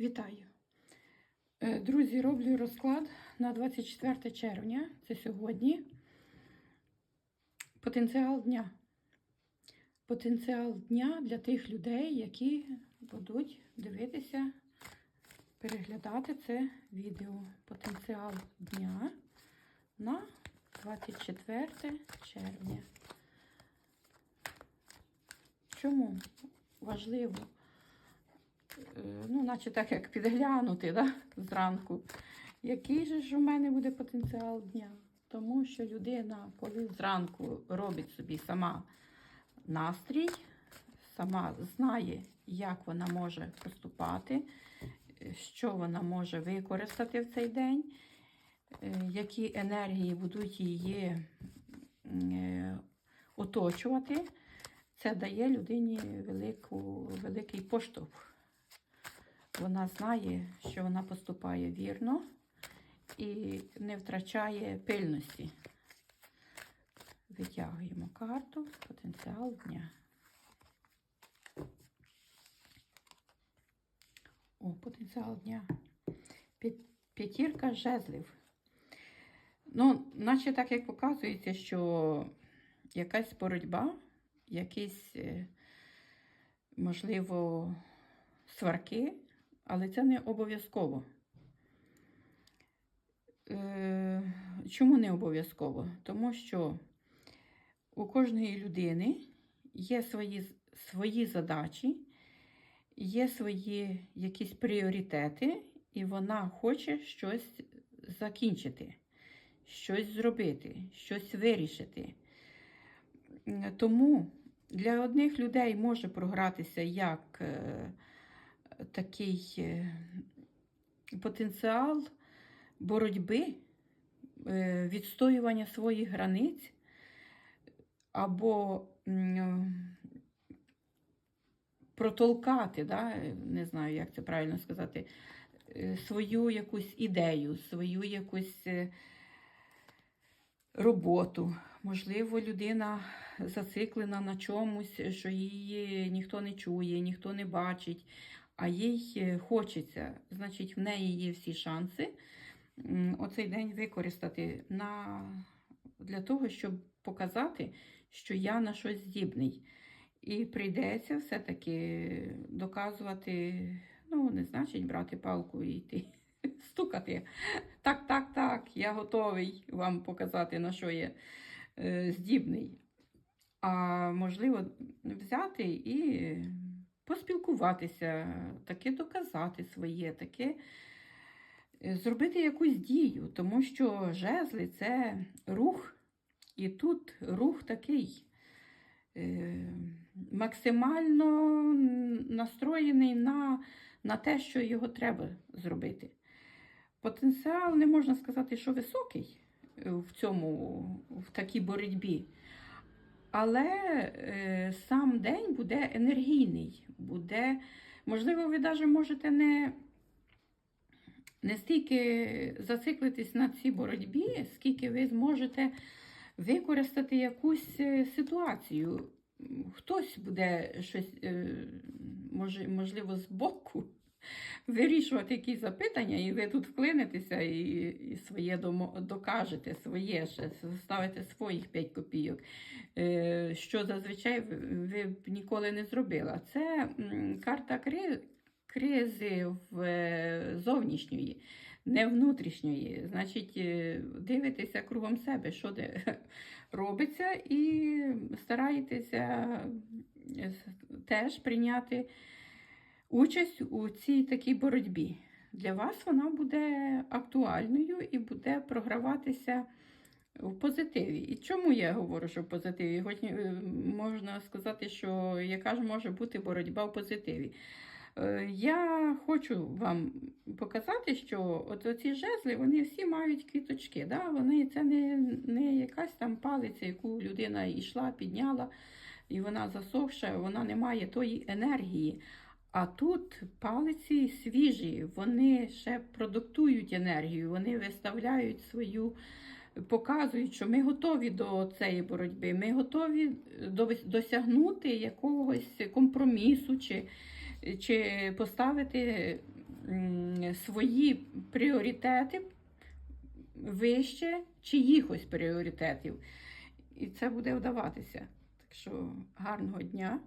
Вітаю! Е, Друзі, роблю розклад на 24 червня. Це сьогодні. Потенціал дня. Потенціал дня для тих людей, які будуть дивитися, переглядати це відео. Потенціал дня на 24 червня. Чому важливо? Е, ну, наче так як підглянути да, зранку. Який же ж у мене буде потенціал дня? Тому що людина, коли зранку робить собі сама настрій, сама знає, як вона може поступати, що вона може використати в цей день, е, які енергії будуть її е, оточувати, це дає людині велику, великий поштовх. Вона знає, що вона поступає вірно і не втрачає пильності. Витягуємо карту, потенціал дня. О, потенціал дня. П'ятірка жезлів. Ну, наче так як показується, що якась боротьба, якісь, е, можливо, сварки, але це не обов'язково. Е, Чому не обов'язково? Тому що у кожної людини є свої, свої задачі, є свої якісь пріоритети, і вона хоче щось закінчити, щось зробити, щось вирішити. Тому для одних людей може програтися як е, такий е, потенціал боротьби, е, відстоювання своїх границь або протолкати, да, не знаю, як це правильно сказати, е, свою якусь ідею, свою якусь е, роботу. Можливо, людина зациклена на чомусь, що її ніхто не чує, ніхто не бачить, а їй е, хочеться. Значить, в неї є всі шанси оцей день використати на, для того, щоб показати, що я на щось здібний. І прийдеться все-таки доказувати, ну, не значить брати палку і йти стукати. Так, так, так, я готовий вам показати, на що я е, здібний. А можливо, взяти і поспілкуватися, таки доказати своє, таке е, зробити якусь дію, тому що жезли це рух, і тут рух такий е, максимально настроєний на, на те, що його треба зробити. Потенціал не можна сказати, що високий е, в цьому, в такій боротьбі. Але е, сам день буде енергійний, буде, можливо, ви навіть можете не, не стільки зациклитись на цій боротьбі, скільки ви зможете використати якусь е, ситуацію. Хтось буде щось, е, можливо, збоку вирішувати якісь запитання, і ви тут вклинитеся і, і своє докажете, своє ще, ставите своїх 5 копійок, е, що зазвичай ви, б ніколи не зробила. Це карта кри, кризи е, зовнішньої, не внутрішньої. Значить, е, дивитеся кругом себе, що де робиться, і стараєтеся теж прийняти участь у цій такій боротьбі. Для вас вона буде актуальною і буде програватися в позитиві. І чому я говорю, що в позитиві? Хоч е, можна сказати, що яка ж може бути боротьба в позитиві. Е, Я хочу вам показати, що от оці жезли, вони всі мають квіточки. Да? Вони, це не, не якась там палиця, яку людина йшла, підняла, і вона засохша, вона не має тої енергії. А тут палиці свіжі, вони ще продуктують енергію, вони виставляють свою, показують, що ми готові до цієї боротьби, ми готові досягнути якогось компромісу чи, чи поставити свої пріоритети вище чиїхось пріоритетів. І це буде вдаватися. Так що гарного дня.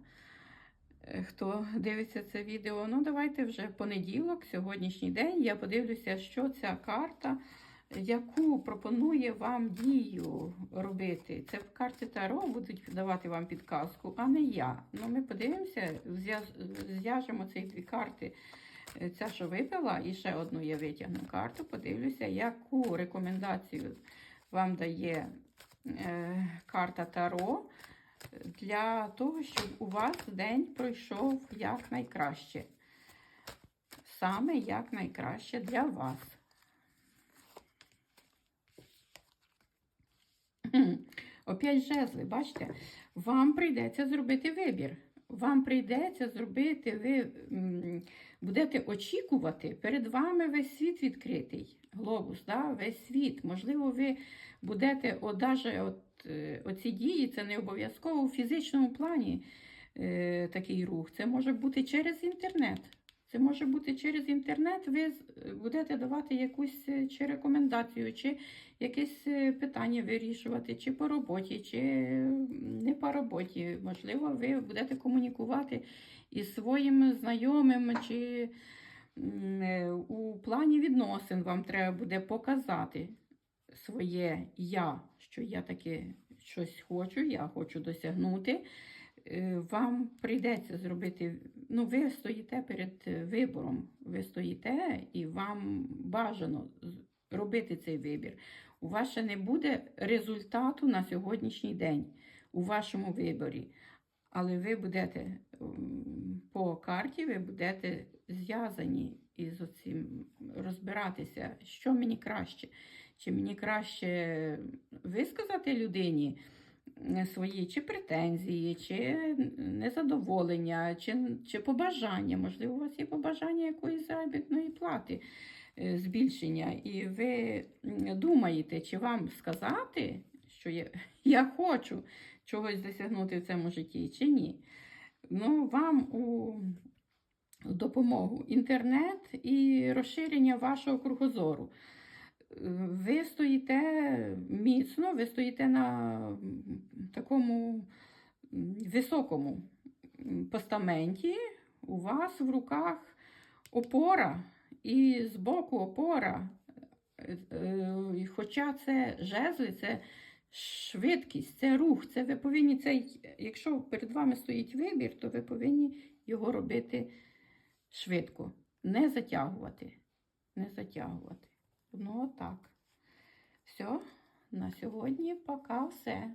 Хто дивиться це відео, ну давайте вже понеділок, сьогоднішній день. Я подивлюся, що ця карта, яку пропонує вам дію робити. Це карти Таро будуть давати вам підказку, а не я. Ну, ми подивимося, зв'яжемо ці дві карти. Е, Ця, що випила, і ще одну я витягну карту, подивлюся, яку рекомендацію вам дає е, карта Таро для того, щоб у вас день пройшов як найкраще. Саме як найкраще для вас. Опять жезли, бачите, вам прийдеться зробити вибір. Вам прийдеться зробити, ви будете очікувати, перед вами весь світ відкритий. Глобус, да? весь світ. Можливо, ви будете, от, даже от, е, оці дії, це не обов'язково у фізичному плані е, такий рух. Це може бути через інтернет. Це може бути через інтернет, ви будете давати якусь е, чи рекомендацію, чи якесь е, питання вирішувати, чи по роботі, чи не по роботі. Можливо, ви будете комунікувати із своїм знайомим, чи у плані відносин вам треба буде показати своє я, що я таке щось хочу, я хочу досягнути. Е, Вам прийдеться зробити, ну, ви стоїте перед вибором, ви стоїте і вам бажано робити цей вибір. У вас ще не буде результату на сьогоднішній день у вашому виборі. Але ви будете по карті, ви будете зв'язані із оцим розбиратися, що мені краще. Чи мені краще висказати людині свої чи претензії, чи незадоволення, чи, чи побажання. Можливо, у вас є побажання якоїсь заробітної плати, е, збільшення, і ви думаєте, чи вам сказати, що я, я хочу чогось досягнути в цьому житті, чи ні. Ну, вам у допомогу інтернет і розширення вашого кругозору. Ви стоїте міцно, ви стоїте на такому високому постаменті. У вас в руках опора, і збоку опора. Е, е, Хоча це жезли, це швидкість, це рух, це ви повинні цей, якщо перед вами стоїть вибір, то ви повинні його робити швидко, не затягувати. Не затягувати. Ну, отак. Все, на сьогодні пока все.